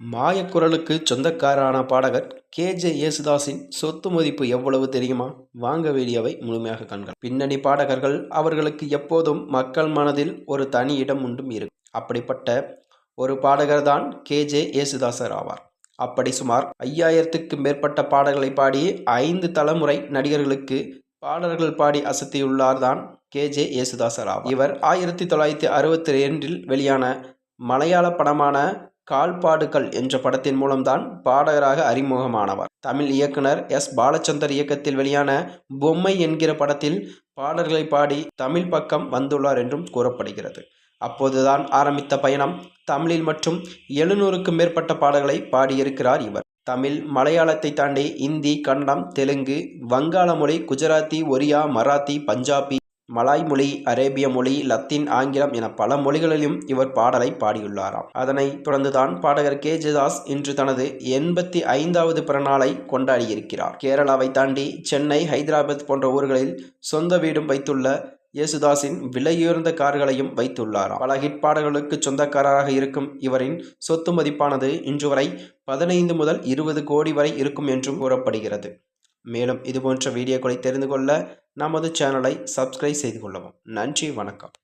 மாயக்குரலுக்கு சொந்தக்காரான பாடகர் K. J. யேசுதாஸின் சொத்து மதிப்பு எவ்வளவு தெரியுமா? வாங்க வேண்டியவை முழுமையாக காண்க பின்னணி பாடகர்கள் அவர்களுக்கு எப்போதும் மக்கள் மனதில் ஒரு தனி இடம் உண்டும் இருக்கும் அப்படிப்பட்ட ஒரு பாடகர் தான் கே. ஜே. யேசுதாசர் ஆவார். அப்படி சுமார் ஐயாயிரத்துக்கு மேற்பட்ட பாடல்களை பாடி ஐந்து தலைமுறை நடிகர்களுக்கு பாடல்கள் பாடி அசத்தியுள்ளார் தான் கே. ஜே. யேசுதாசர் ஆவார். இவர் ஆயிரத்தி தொள்ளாயிரத்தி அறுபத்தி ரெண்டில் வெளியான மலையாள படமான கால்பாடுகள் என்ற படத்தின் மூலம்தான் பாடகராக அறிமுகமானவர். தமிழ் இயக்குனர் எஸ். பாலச்சந்தர் இயக்கத்தில் வெளியான பொம்மை என்கிற படத்தில் பாடல்களை பாடி தமிழ் பக்கம் வந்துள்ளார் என்றும் கூறப்படுகிறது. அப்போதுதான் ஆரம்பித்த பயணம் தமிழில் மற்றும் எழுநூறுக்கும் மேற்பட்ட பாடல்களை பாடியிருக்கிறார் இவர். தமிழ் மலையாளத்தை தாண்டி இந்தி கன்னடம் தெலுங்கு வங்காள மொழி குஜராத்தி ஒரியா மராத்தி பஞ்சாபி மலாய் மொழி அரேபிய மொழி லத்தீன் ஆங்கிலம் என பல மொழிகளிலும் இவர் பாடலை பாடியுள்ளாராம். அதனைத் தொடர்ந்துதான் பாடகர் கே. ஜெதாஸ் இன்று தனது எண்பத்தி ஐந்தாவது பிறநாளை கொண்டாடியிருக்கிறார். கேரளாவை தாண்டி சென்னை ஹைதராபாத் போன்ற ஊர்களில் சொந்த வீடும் வைத்துள்ள இயேசுதாஸின் விலையுயர்ந்த கார்களையும் வைத்துள்ளாராம். பல ஹிட் பாடல்களுக்கு சொந்தக்காரராக இருக்கும் இவரின் சொத்து மதிப்பானது இன்று வரை பதினைந்து முதல் இருபது கோடி வரை இருக்கும் என்றும் கூறப்படுகிறது. மேலும் இதுபோன்ற வீடியோக்களை தெரிந்து கொள்ள நமது சேனலை சப்ஸ்கிரைப் செய்து கொள்ளவும். நன்றி வணக்கம்.